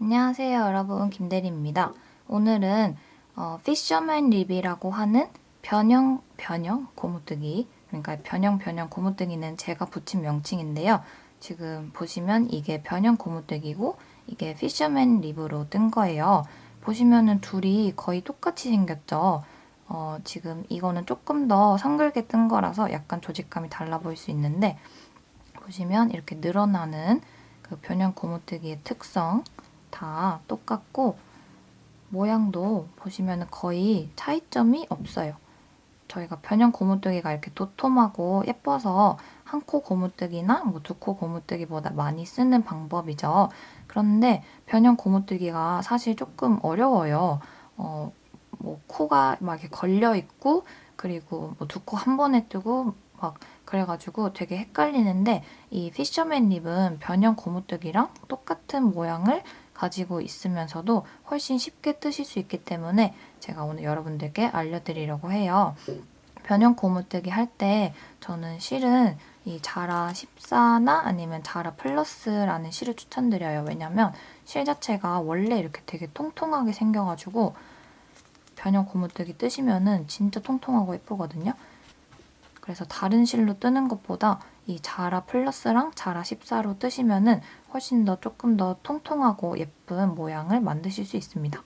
안녕하세요 여러분 김대리입니다. 오늘은 어, 피셔맨 립이라고 하는 변형 변형 고무뜨기 그러니까 변형 변형 고무뜨기는 제가 붙인 명칭인데요. 지금 보시면 이게 변형 고무뜨기고 이게 피셔맨 립으로 뜬 거예요. 보시면은 둘이 거의 똑같이 생겼죠. 어, 지금 이거는 조금 더 성글게 뜬 거라서 약간 조직감이 달라 보일 수 있는데 보시면 이렇게 늘어나는 그 변형 고무뜨기의 특성 다 똑같고 모양도 보시면 거의 차이점이 없어요. 저희가 변형 고무뜨기가 이렇게 도톰하고 예뻐서 한 코 고무뜨기나 뭐 두 코 고무뜨기보다 많이 쓰는 방법이죠. 그런데 변형 고무뜨기가 사실 조금 어려워요. 어, 뭐 코가 막 이렇게 걸려 있고 그리고 뭐 두 코 한 번에 뜨고 막 그래가지고 되게 헷갈리는데 이 피셔맨 립은 변형 고무뜨기랑 똑같은 모양을 가지고 있으면서도 훨씬 쉽게 뜨실 수 있기 때문에 제가 오늘 여러분들께 알려드리려고 해요. 변형 고무뜨기 할 때 저는 실은 이 자라 14나 아니면 자라 플러스라는 실을 추천드려요. 왜냐면 실 자체가 원래 이렇게 되게 통통하게 생겨가지고 변형 고무뜨기 뜨시면은 진짜 통통하고 예쁘거든요. 그래서 다른 실로 뜨는 것보다 이 자라 플러스랑 자라 14로 뜨시면은 훨씬 더 조금 더 통통하고 예쁜 모양을 만드실 수 있습니다.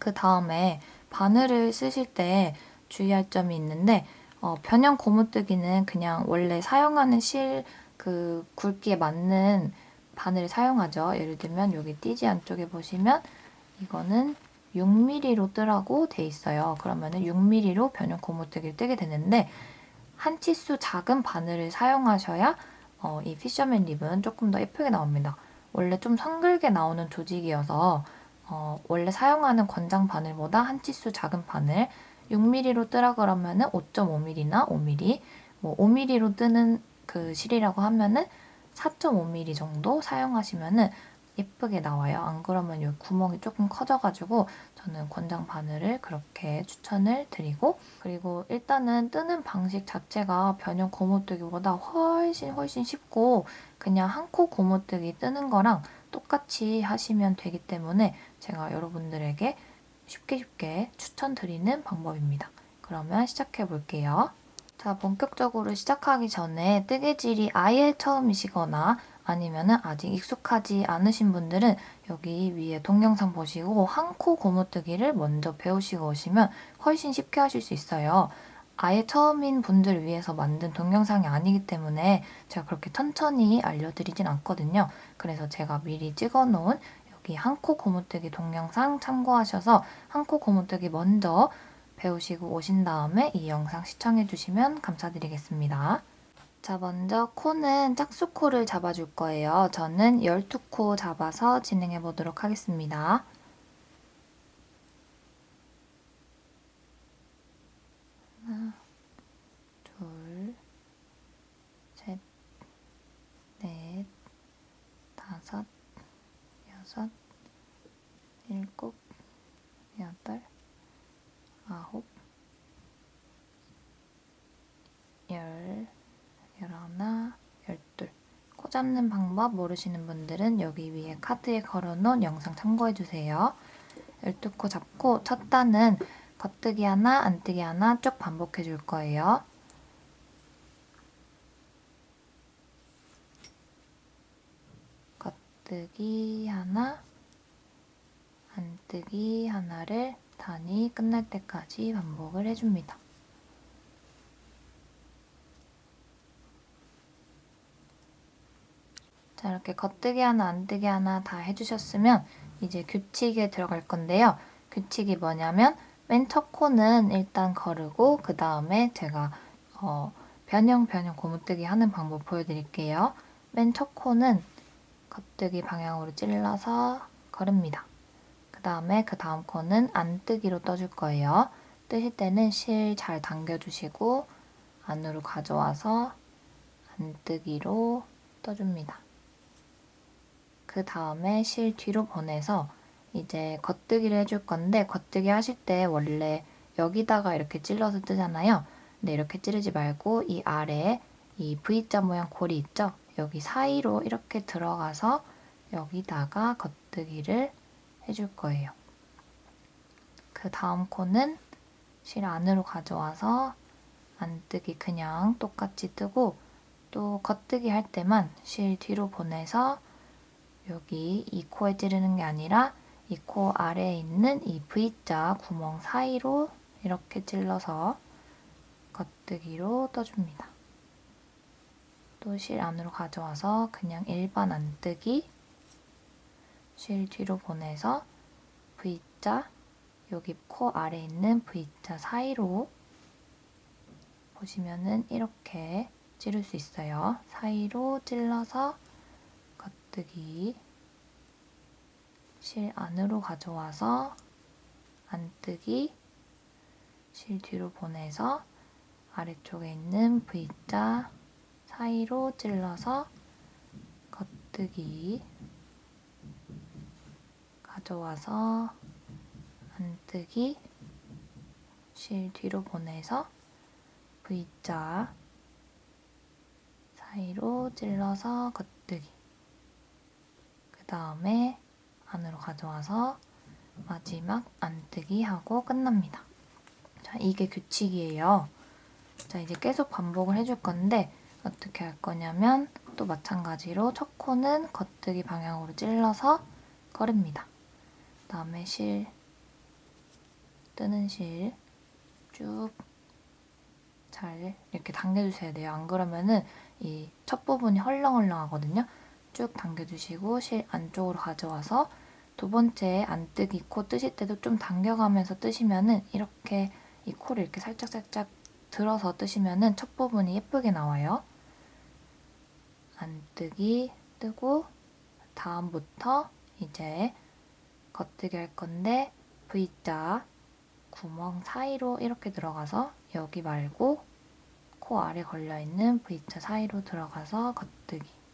그 다음에 바늘을 쓰실 때 주의할 점이 있는데 어, 변형 고무뜨기는 그냥 원래 사용하는 실 그 굵기에 맞는 바늘을 사용하죠. 예를 들면 여기 띠지 안쪽에 보시면 이거는 6mm로 뜨라고 돼 있어요. 그러면은 6mm로 변형 고무뜨기를 뜨게 되는데 한 치수 작은 바늘을 사용하셔야 어, 이 피셔맨 립은 조금 더 예쁘게 나옵니다. 원래 좀 성글게 나오는 조직이어서 어, 원래 사용하는 권장 바늘보다 한 치수 작은 바늘 6mm로 뜨라 그러면은 5.5mm나 5mm 뭐 5mm로 뜨는 그 실이라고 하면은 4.5mm 정도 사용하시면은 예쁘게 나와요. 안 그러면 이 구멍이 조금 커져가지고 저는 권장 바늘을 그렇게 추천을 드리고 그리고 일단은 뜨는 방식 자체가 변형 고무뜨기보다 훨씬 훨씬 쉽고 그냥 한 코 고무뜨기 뜨는 거랑 똑같이 하시면 되기 때문에 제가 여러분들에게 쉽게 쉽게 추천드리는 방법입니다. 그러면 시작해 볼게요. 자, 본격적으로 시작하기 전에 뜨개질이 아예 처음이시거나 아니면은 아직 익숙하지 않으신 분들은 여기 위에 동영상 보시고 한 코 고무뜨기를 먼저 배우시고 오시면 훨씬 쉽게 하실 수 있어요. 아예 처음인 분들 위해서 만든 동영상이 아니기 때문에 제가 그렇게 천천히 알려드리진 않거든요. 그래서 제가 미리 찍어놓은 여기 한 코 고무뜨기 동영상 참고하셔서 한 코 고무뜨기 먼저 배우시고 오신 다음에 이 영상 시청해주시면 감사드리겠습니다. 자, 먼저 코는 짝수 코를 잡아줄 거예요. 저는 12코 잡아서 진행해 보도록 하겠습니다. 하나, 둘, 셋, 넷, 다섯, 여섯, 일곱, 여덟, 아홉, 열, 열하나, 열둘. 코 잡는 방법 모르시는 분들은 여기 위에 카드에 걸어놓은 영상 참고해주세요. 12코 잡고 첫 단은 겉뜨기 하나, 안뜨기 하나 쭉 반복해 줄 거예요. 겉뜨기 하나, 안뜨기 하나를 단이 끝날 때까지 반복을 해줍니다. 자, 이렇게 겉뜨기 하나, 안뜨기 하나 다 해주셨으면 이제 규칙에 들어갈 건데요. 규칙이 뭐냐면 맨 첫 코는 일단 거르고 그 다음에 제가 어, 변형 변형 고무뜨기 하는 방법 보여드릴게요. 맨 첫 코는 겉뜨기 방향으로 찔러서 거릅니다. 그 다음에 그 다음 코는 안뜨기로 떠줄 거예요. 뜨실 때는 실 잘 당겨주시고 안으로 가져와서 안뜨기로 떠줍니다. 그 다음에 실 뒤로 보내서 이제 겉뜨기를 해줄 건데 겉뜨기 하실 때 원래 여기다가 이렇게 찔러서 뜨잖아요. 근데 이렇게 찌르지 말고 이 아래에 이 V자 모양 골이 있죠? 여기 사이로 이렇게 들어가서 여기다가 겉뜨기를 해줄 거예요. 그 다음 코는 실 안으로 가져와서 안뜨기 그냥 똑같이 뜨고 또 겉뜨기 할 때만 실 뒤로 보내서 여기 이 코에 찌르는 게 아니라 이 코 아래에 있는 이 V자 구멍 사이로 이렇게 찔러서 겉뜨기로 떠줍니다. 또 실 안으로 가져와서 그냥 일반 안뜨기 실 뒤로 보내서 V자 여기 코 아래 있는 V자 사이로 보시면은 이렇게 찌를 수 있어요. 사이로 찔러서 겉 뜨기 실 안으로 가져와서 안뜨기 실 뒤로 보내서 아래쪽에 있는 V자 사이로 찔러서 겉뜨기 가져와서 안뜨기 실 뒤로 보내서 V자 사이로 찔러서 겉뜨기 그 다음에 안으로 가져와서 마지막 안뜨기 하고 끝납니다. 자, 이게 규칙이에요. 자, 이제 계속 반복을 해줄 건데 어떻게 할 거냐면 또 마찬가지로 첫 코는 겉뜨기 방향으로 찔러서 꺼릅니다. 그 다음에 실 뜨는 실 쭉 잘 이렇게 당겨주셔야 돼요. 안 그러면은 이 첫 부분이 헐렁헐렁 하거든요. 쭉 당겨주시고 실 안쪽으로 가져와서 두 번째 안 뜨기 코 뜨실 때도 좀 당겨가면서 뜨시면은 이렇게 이 코를 이렇게 살짝살짝 들어서 뜨시면은 첫 부분이 예쁘게 나와요. 안 뜨기 뜨고 다음부터 이제 겉뜨기 할 건데 V자 구멍 사이로 이렇게 들어가서 여기 말고 코 아래 걸려있는 V자 사이로 들어가서 겉뜨기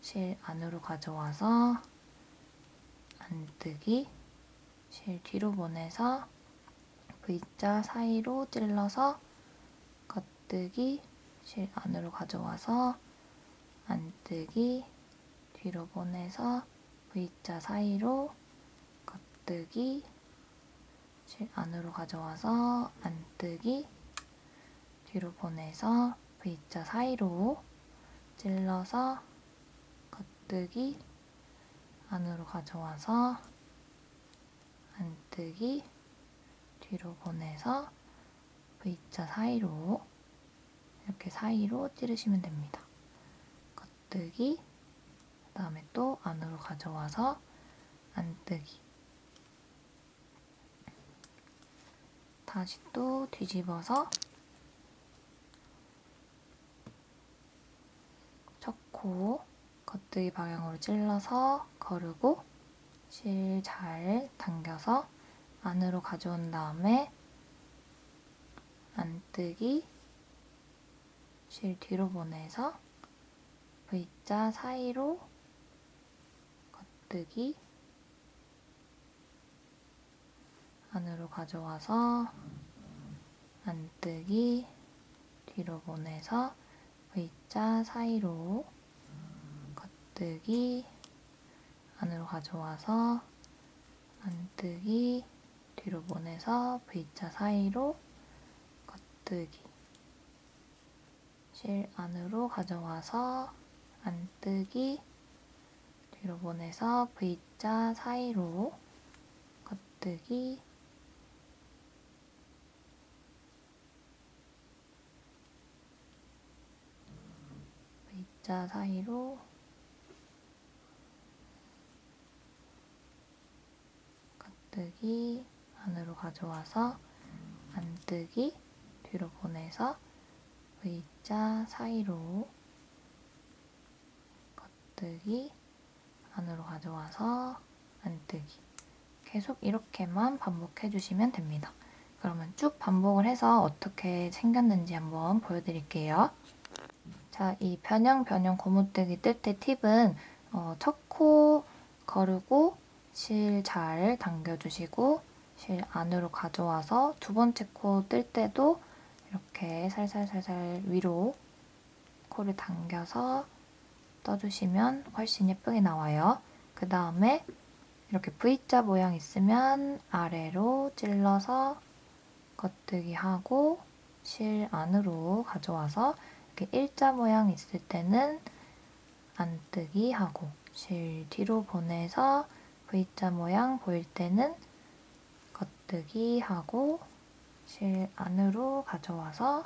실 안으로 가져와서 안뜨기 실 뒤로 보내서 V자 사이로 찔러서 겉뜨기 실 안으로 가져와서 안뜨기 뒤로 보내서 V자 사이로 겉뜨기 실 안으로 가져와서 안뜨기 뒤로 보내서 V자 사이로 찔러서 겉뜨기 안으로 가져와서 안뜨기 뒤로 보내서 V자 사이로 이렇게 사이로 찌르시면 됩니다. 겉뜨기 그 다음에 또 안으로 가져와서 안뜨기 다시 또 뒤집어서 첫 코 겉뜨기 방향으로 찔러서 거르고 실 잘 당겨서 안으로 가져온 다음에 안뜨기 실 뒤로 보내서 V자 사이로 겉뜨기 안으로 가져와서 안뜨기 뒤로 보내서 V자 사이로 겉뜨기 안으로 가져와서 안뜨기 뒤로 보내서 V자 사이로 겉뜨기. 실 안으로 가져와서 안뜨기 뒤로 보내서 V자 사이로 겉뜨기. V자 사이로 뜨기 안으로 가져와서 안뜨기 뒤로 보내서 V자 사이로 겉뜨기 안으로 가져와서 안뜨기 계속 이렇게만 반복해 주시면 됩니다. 그러면 쭉 반복을 해서 어떻게 생겼는지 한번 보여드릴게요. 자, 이 변형 변형 고무뜨기 뜰 때 팁은 어, 첫코 거르고 실 잘 당겨주시고 실 안으로 가져와서 두 번째 코 뜰 때도 이렇게 살살살살 위로 코를 당겨서 떠주시면 훨씬 예쁘게 나와요. 그 다음에 이렇게 V자 모양 있으면 아래로 찔러서 겉뜨기 하고 실 안으로 가져와서 이렇게 일자 모양 있을 때는 안뜨기 하고 실 뒤로 보내서 V자 모양 보일 때는 겉뜨기 하고 실 안으로 가져와서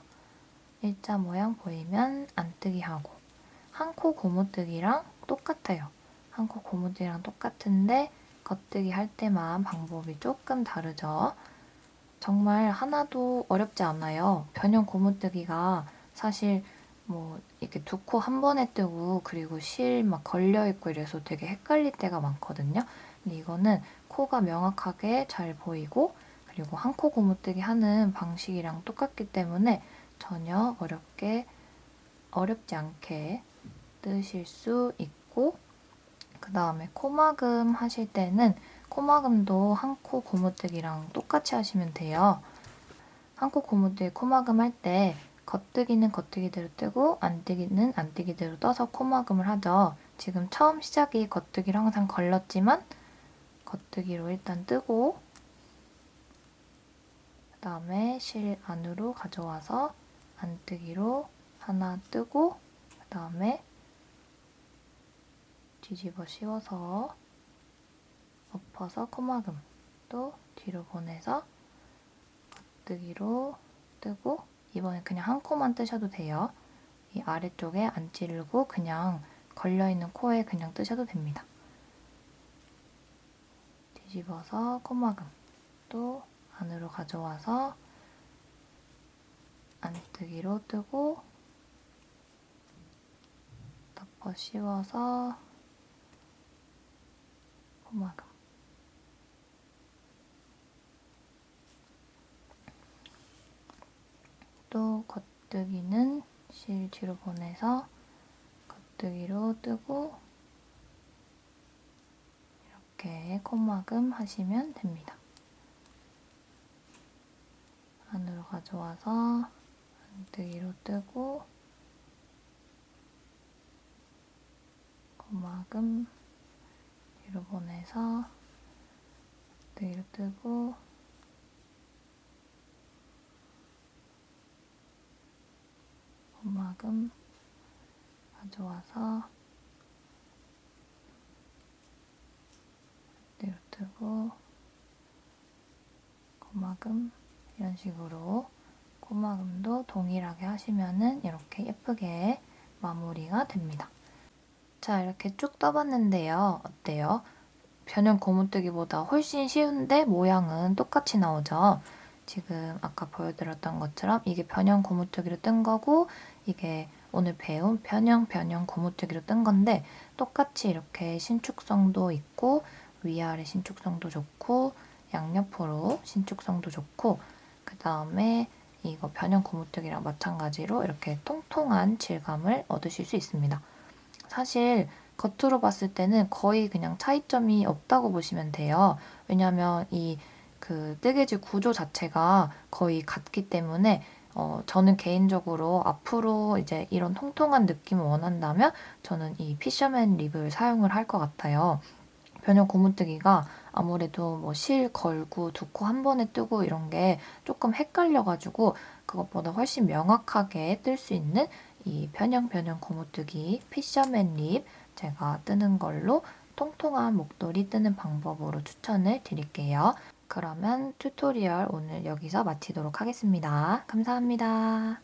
일자 모양 보이면 안뜨기 하고 한 코 고무뜨기랑 똑같아요. 한 코 고무뜨기랑 똑같은데 겉뜨기 할 때만 방법이 조금 다르죠. 정말 하나도 어렵지 않아요. 변형 고무뜨기가 사실 뭐 이렇게 두 코 한 번에 뜨고 그리고 실 막 걸려 있고 이래서 되게 헷갈릴 때가 많거든요. 근데 이거는 코가 명확하게 잘 보이고 그리고 한 코 고무뜨기 하는 방식이랑 똑같기 때문에 전혀 어렵게 어렵지 않게 뜨실 수 있고 그 다음에 코막음 하실 때는 코막음도 한 코 고무뜨기랑 똑같이 하시면 돼요. 한 코 고무뜨기 코막음 할 때 겉뜨기는 겉뜨기대로 뜨고 안뜨기는 안뜨기대로 떠서 코막음을 하죠. 지금 처음 시작이 겉뜨기로 항상 걸렸지만 겉뜨기로 일단 뜨고 그 다음에 실 안으로 가져와서 안뜨기로 하나 뜨고 그 다음에 뒤집어 씌워서 엎어서 코막음 또 뒤로 보내서 겉뜨기로 뜨고 이번에 그냥 한 코만 뜨셔도 돼요. 이 아래쪽에 안 찌르고 그냥 걸려있는 코에 그냥 뜨셔도 됩니다. 뒤집어서 코막음 또 안으로 가져와서 안뜨기로 뜨고 덮어 씌워서 코막음 또 겉뜨기는 실 뒤로 보내서 겉뜨기로 뜨고 이렇게 콧막음 하시면 됩니다. 안으로 가져와서 안뜨기로 뜨고 콧막음 뒤로 보내서 안뜨기로 뜨고 콧막음 가져와서 뜨고 콧막음 이런 식으로 콧막음도 동일하게 하시면은 이렇게 예쁘게 마무리가 됩니다. 자 이렇게 쭉 떠봤는데요. 어때요? 변형 고무뜨기보다 훨씬 쉬운데 모양은 똑같이 나오죠. 지금 아까 보여드렸던 것처럼 이게 변형 고무뜨기로 뜬 거고 이게 오늘 배운 변형 변형 고무뜨기로 뜬 건데 똑같이 이렇게 신축성도 있고 위아래 신축성도 좋고 양옆으로 신축성도 좋고 그 다음에 이거 변형 고무뜨기랑 마찬가지로 이렇게 통통한 질감을 얻으실 수 있습니다. 사실 겉으로 봤을 때는 거의 그냥 차이점이 없다고 보시면 돼요. 왜냐하면 이 그 뜨개질 구조 자체가 거의 같기 때문에 어, 저는 개인적으로 앞으로 이제 이런 통통한 느낌을 원한다면 저는 이 피셔맨 립을 사용을 할 것 같아요. 변형 고무뜨기가 아무래도 뭐 실 걸고 두코 한 번에 뜨고 이런 게 조금 헷갈려가지고 그것보다 훨씬 명확하게 뜰 수 있는 이 변형 변형 고무뜨기 피셔맨 립 제가 뜨는 걸로 통통한 목도리 뜨는 방법으로 추천을 드릴게요. 그러면 튜토리얼 오늘 여기서 마치도록 하겠습니다. 감사합니다.